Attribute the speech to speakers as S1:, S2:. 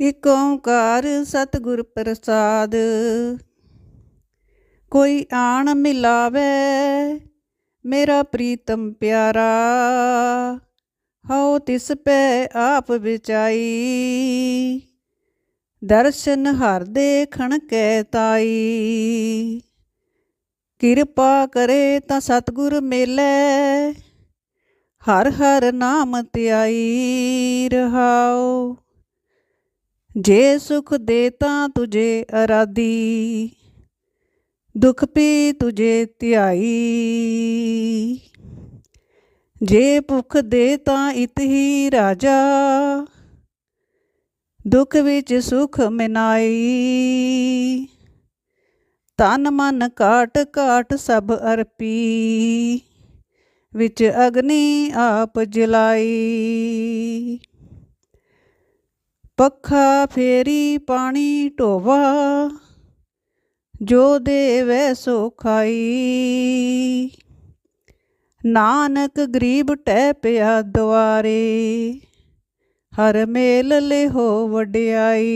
S1: ਇਕ ਓੰਕਾਰ ਸਤਿਗੁਰ ਪ੍ਰਸਾਦ। ਕੋਈ ਆਣ ਮਿਲਾਵੇ, ਮੇਰਾ ਪ੍ਰੀਤਮ ਪਿਆਰਾ, ਹਉ ਤਿਸ ਪੈ ਆਪ ਵਿਚਾਈ ਦਰਸ਼ਨ ਹਰ ਦੇਖਣ ਕੈ ਤਾਈ। ਕਿਰਪਾ ਕਰੇ ਤਾਂ ਸਤਿਗੁਰ ਮੇਲੇ, ਹਰ ਹਰ ਨਾਮ ਧਿਆਈ ਰਹਾਓ ਜੇ ਸੁਖ ਦੇ ਤਾਂ ਤੁਝੇ ਅਰਾਦੀ ਦੁਖ ਪੀ ਤੁਝੇ ਧਿਆਈ। ਜੇ ਭੁਖ ਦੇ ਤਾਂ ਇਤ ਹੀ ਰਾਜਾ, ਦੁਖ ਵਿੱਚ ਸੁਖ ਮਿਨਾਈ। ਤਨ ਮਨ ਕਾਟ ਕਾਟ ਸਭ ਅਰਪੀ, ਵਿੱਚ ਅਗਨੀ ਆਪ ਜਲਾਈ। ਪੱਖਾ ਫੇਰੀ ਪਾਣੀ ਢੋਵਾ, ਜੋ ਦੇਵੈ ਸੋ ਖਾਈ। ਨਾਨਕ ਗਰੀਬ ਟਹਿ ਪਿਆ ਦੁਆਰੇ, ਹਰ ਮੇਲ ਲਿਹੋ ਵਡਿਆਈ।